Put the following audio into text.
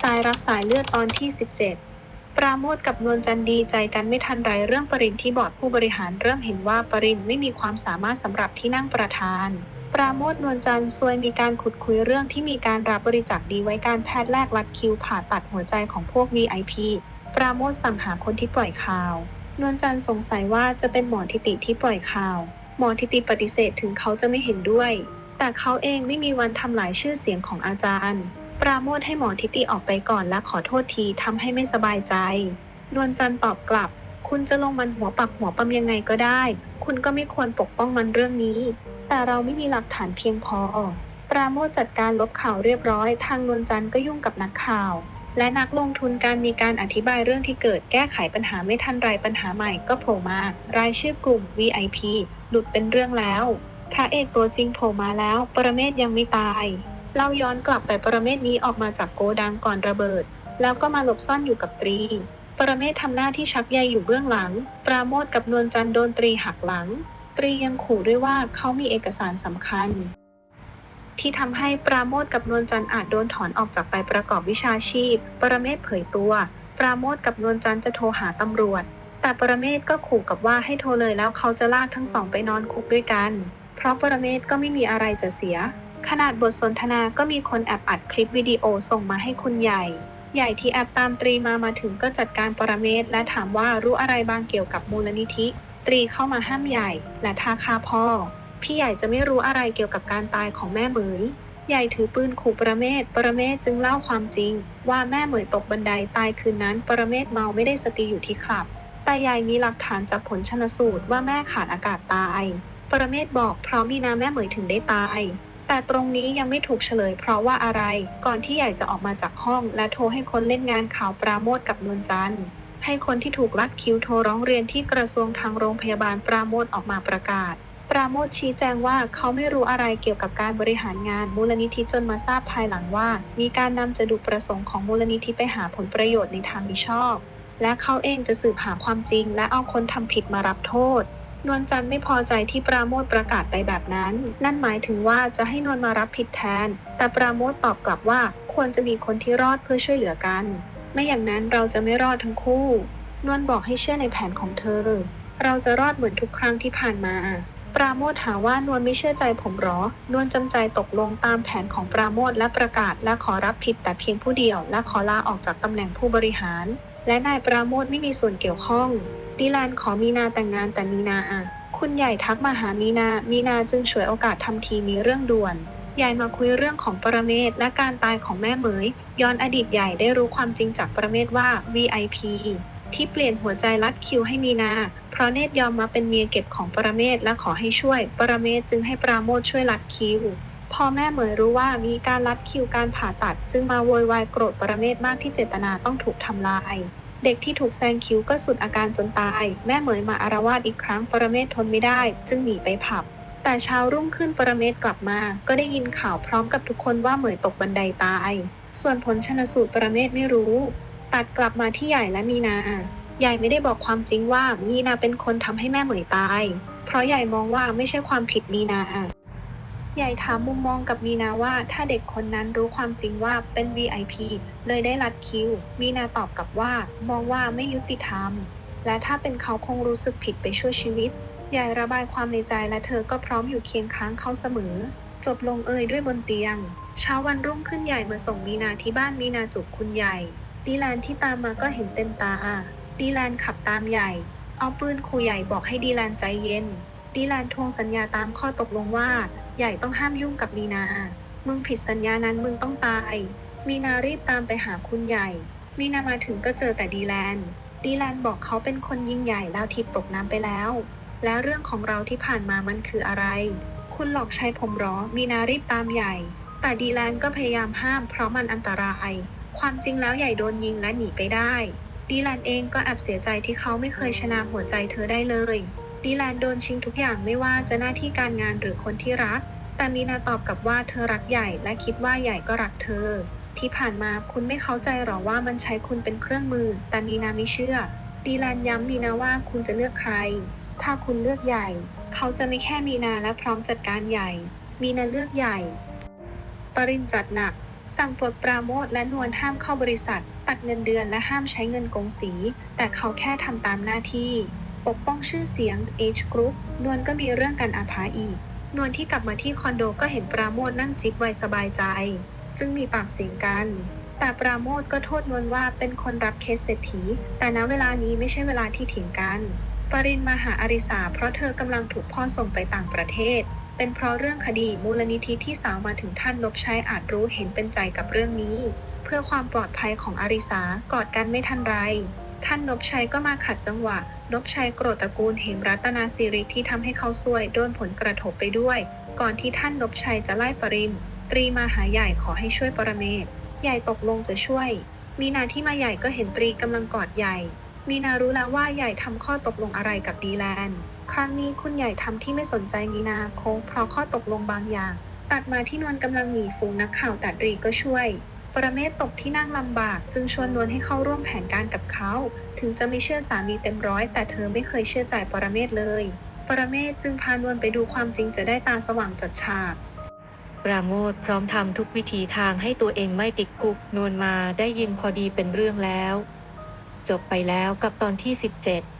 สายรักสายเลือดตอนที่ 17 ปราโมทกับนวลจันดีใจกันไม่ทันไรเรื่องปรินที่บอร์ดผู้บริหารเริ่มเห็นว่าปรินไม่มีความสามารถสำหรับที่นั่งประธาน ปราโมทนวลจันทร์ซวยมีการขุดคุยเรื่องที่มีการรับบริจาคดีไว้การแพทย์แลกลัดคิวผ่าตัดหัวใจของพวก VIP ปราโมทสั่งหาคนที่ปล่อยข่าว นวลจันทร์สงสัยว่าจะเป็นหมอทิติที่ปล่อยข่าว หมอทิติปฏิเสธถึงเขาจะไม่เห็นด้วย แต่เขาเองไม่มีวันทำลายชื่อเสียงของอาจารย์ ปราโมทให้หมอทิติออกไปก่อนและขอโทษทีทำให้ไม่สบายใจ นวลจันทร์ตอบกลับ คุณจะลงมันหัวปักหัวปั๊มยังไงก็ได้ คุณก็ไม่ควรปกป้องมันเรื่องนี้ แต่เราไม่มีหลักฐานเพียงพอ ปราโมทจัดการลบข่าวเรียบร้อย ทางนวลจันทร์ก็ยุ่งกับนักข่าว และนักลงทุนการมีการอธิบายเรื่องที่เกิดแก้ไขปัญหาไม่ทันไรปัญหาใหม่ก็โผล่มารายชื่อกลุ่ม VIP หลุดเป็นเรื่องแล้วพระเอกตัวจริงโผล่มาแล้ว ปรเมศยังไม่ตาย เล่าย้อนกลับไปปรเมศนี้ออกมาจากโกดังก่อนระเบิด แล้วก็มาหลบซ่อนอยู่กับตรี ปรเมศทำหน้าที่ชักใยอยู่เบื้องหลัง ปราโมทกับนวลจันทร์โดนตรีหักหลัง ตรียังขู่ด้วยว่าเขามีเอกสารสำคัญ ที่ทำให้ปราโมทกับนวลจันทร์อาจโดนถอนออกจากไปประกอบวิชาชีพ ปรเมศเผยตัว ปราโมทกับนวลจันทร์จะโทรหาตำรวจ แต่ปรเมศก็ขู่กับว่าให้โทรเลยแล้วเขาจะลากทั้งสองไปนอนคุกด้วยกัน เพราะปรเมศก็ไม่มีอะไรจะเสีย ขนาดบทสนทนาก็มีคนแอบอัดคลิปวิดีโอส่งมาให้คุณใหญ่ ใหญ่ที่แอบตามตรีมามาถึงก็จัดการปรเมศและถามว่ารู้อะไรบางเกี่ยวกับมูลนิธิ ตรีเข้ามาห้ามใหญ่ และท้าฆ่าพ่อ พี่ใหญ่จะไม่รู้อะไรเกี่ยวกับการตายของแม่เหมยใหญ่ถือปืนขู่ปรเมศ ปรเมศจึงเล่าความจริง ว่าแม่เหมยตกบันไดตายคืนนั้น ปรเมศเมาไม่ได้สติอยู่ที่คลับ แต่ยายมีหลักฐานจากผลชนสูตรว่าแม่ขาดอากาศตาย ปรเมศบอกเพราะมีนาแม่เหมยถึงได้ตาย แต่ตรงนี้ยังไม่ถูกเฉลยเพราะว่าอะไร ก่อนที่ใหญ่จะออกมาจากห้อง และโทรให้คนเล่นงานข่าวปราโมทกับนวลจันทร์ให้คนที่ถูกลัดคิวโทรร้องเรียนที่กระทรวงทางโรงพยาบาลปราโมทออกมาประกาศ ปราโมทชี้แจงว่าเขาไม่รู้อะไรเกี่ยวกับการบริหารงานมูลนิธิจนมาทราบภายหลังว่า มีการนำจะดุประสงค์ของมูลนิธิไปหาผลประโยชน์ในทางมิชอบ และเขาเองจะสืบหาความจริง และเอาคนทำผิดมารับโทษ นวลจันทร์ไม่พอใจที่ปราโมทประกาศไปแบบนั้น นั่นหมายถึงว่าจะให้นวลมารับผิดแทน แต่ปราโมทตอบกลับว่าควรจะมีคนที่รอดเพื่อช่วยเหลือกัน ไม่อย่างนั้นเราจะไม่รอดทั้งคู่ นวลบอกให้เชื่อในแผนของเธอ เราจะรอดเหมือนทุกครั้งที่ผ่านมา ปราโมทหาว่านวลไม่เชื่อใจผมหรอ นวลจำใจตกลงตามแผนของปราโมทและประกาศและขอรับผิดแต่เพียงผู้เดียว และขอลาออกจากตำแหน่งผู้บริหาร และนายปราโมทไม่มีส่วนเกี่ยวข้อง ดิแลนขอมีนาแต่งงานแต่มีนาอะ คุณใหญ่ทักมาหามีนา มีนาจึงฉวยโอกาสทำทีมีเรื่องด่วนใหญ่มาคุยเรื่องของปรเมศและการตายของแม่เหมย ย้อนอดีตใหญ่ได้รู้ความจริงจากปรเมศว่า VIP ที่เปลี่ยนหัวใจลัดคิวให้มีนา เพราะเนตยอมมาเป็นเมียเก็บของปรเมศและขอให้ช่วย ปรเมศจึงให้ปราโมทช่วยลัดคิว พอแม่เหมยรู้ว่ามีการลัดคิวการผ่าตัดจึงมาโวยวายโกรธปรเมศมากที่เจตนาต้องถูกทำลาย เด็กที่ถูกแซงคิ้วก็สุดอาการจนตาย แม่เหมยมาอารวาสอีกครั้งปรเมศทนไม่ได้ จึงหนีไปผับ แต่เช้ารุ่งขึ้นปรเมศกลับมา ก็ได้ยินข่าวพร้อมกับทุกคนว่าเหมยตกบันไดตาย ส่วนผลชนสูตรปรเมศไม่รู้ ตัดกลับมาที่ใหญ่และมีนา ใหญ่ไม่ได้บอกความจริงว่ามีนาเป็นคนทำให้แม่เหมยตาย เพราะใหญ่มองว่าไม่ใช่ความผิดมีนา ใหญ่ถามมุมมองกับมีนาว่าถ้าเด็กคนนั้นรู้ความจริงว่าเป็น VIP เลยได้รัดคิว มีนาตอบกลับว่า มองว่าไม่ยุติธรรม และถ้าเป็นเขาคงรู้สึกผิดไปชั่วชีวิตใหญ่ระบายความในใจและเธอก็พร้อมอยู่เคียงข้างเขาเสมอ จบลงเอยด้วยบนเตียง เช้าวันรุ่งขึ้นใหญ่มาส่งมีนาที่บ้านมีนาจุกคุณใหญ่ ดีแลนที่ตามมาก็เห็นเต็มตาดีแลนขับตามใหญ่ เอาปืนขู่ใหญ่บอกให้ดีแลนใจเย็น ดีแลนทวงสัญญาตามข้อตกลงว่า ใหญ่ต้องห้ามยุ่งกับมีนา มึงผิดสัญญานั้นมึงต้องตาย มีนารีบตามไปหาคุณใหญ่ มีนามาถึงก็เจอแต่ดีแลน ดีแลนบอกเขาเป็นคนยิ่งใหญ่แล้วทิพตกน้ำไปแล้ว แล้วเรื่องของเราที่ผ่านมามันคืออะไร คุณหลอกใช้ผมเหรอมีนารีบตามใหญ่ แต่ดีแลนก็พยายามห้ามเพราะมันอันตราย ความจริงแล้วใหญ่โดนยิงและหนีไปได้ ดีแลนเองก็แอบเสียใจที่เขาไม่เคยชนะหัวใจเธอได้เลย ดีแลนโดนชิงทุกอย่างไม่ว่าจะหน้าที่การงานหรือคนที่รัก แต่มีนาตอบกลับว่าเธอรักใหญ่และคิดว่าใหญ่ก็รักเธอ ที่ผ่านมาคุณไม่เข้าใจหรอว่ามันใช้คุณเป็นเครื่องมือ แต่มีนาไม่เชื่อ ดีแลนย้ำมีนาว่าคุณจะเลือกใคร ถ้าคุณเลือกใหญ่ เขาจะไม่แค่มีนาและพร้อมจัดการใหญ่ มีนาเลือกใหญ่ ปรินจัดหนักสั่งปลดปราโมทและนวลห้ามเข้าบริษัท ตัดเงินเดือนและห้ามใช้เงินกงสี แต่เขาแค่ทำตามหน้าที่ ปกป้องชื่อเสียง H Group นวลก็มีเรื่องกันอาภาอีก นวลที่กลับมาที่คอนโดก็เห็นปราโมทนั่งจิบไวสบายใจ จึงมีปากเสียงกัน แต่ปราโมทก็โทษนวลว่าเป็นคนรับเคสเศรษฐี แต่ณเวลานี้ไม่ใช่เวลาที่เถียงกัน ปรินมาหาอาริสาเพราะเธอกำลังถูกพ่อส่งไปต่างประเทศ เป็นเพราะเรื่องคดีมูลนิธิที่สาวมาถึงท่านนบใชัยอาจรู้เห็นเป็นใจกับเรื่องนี้ เพื่อความปลอดภัยของอาริสากอดกันไม่ทันไร ท่านนบชัยก็มาขัดจังหวะ นบชัยโกรธตระกูลเหมรัตนาสิริที่ทำให้เขาซวยโดนผลกระทบไปด้วย ก่อนที่ท่านนบชัยจะไล่ปริม ตรีมาหาใหญ่ขอให้ช่วยปรเมศใหญ่ตกลงจะช่วย มีนาที่มาใหญ่ก็เห็นตรีกำลังกอดใหญ่ มีนารู้แล้วว่าใหญ่ทำข้อตกลงอะไรกับดีแลนด์ครั้งนี้คุณใหญ่ทำที่ไม่สนใจมีนาโคงเพราะข้อตกลงบางอย่าง ตัดมาที่นวลกำลังหนีฝูงนักข่าวแต่ตรีก็ช่วย ปรเมศตกที่นั่งลำบาก จึงชวนนวลให้เข้าร่วมแผนการกับเขา ถึงจะไม่เชื่อสามีเต็มร้อย แต่เธอไม่เคยเชื่อใจปรเมศเลย ปรเมศจึงพานวลไปดูความจริงจะได้ตาสว่างจัดฉากปราโมทพร้อมทำทุกวิธีทางให้ตัวเองไม่ติดคุกนวลมาได้ยินพอดีเป็นเรื่องแล้ว จบไปแล้วกับตอนที่ 17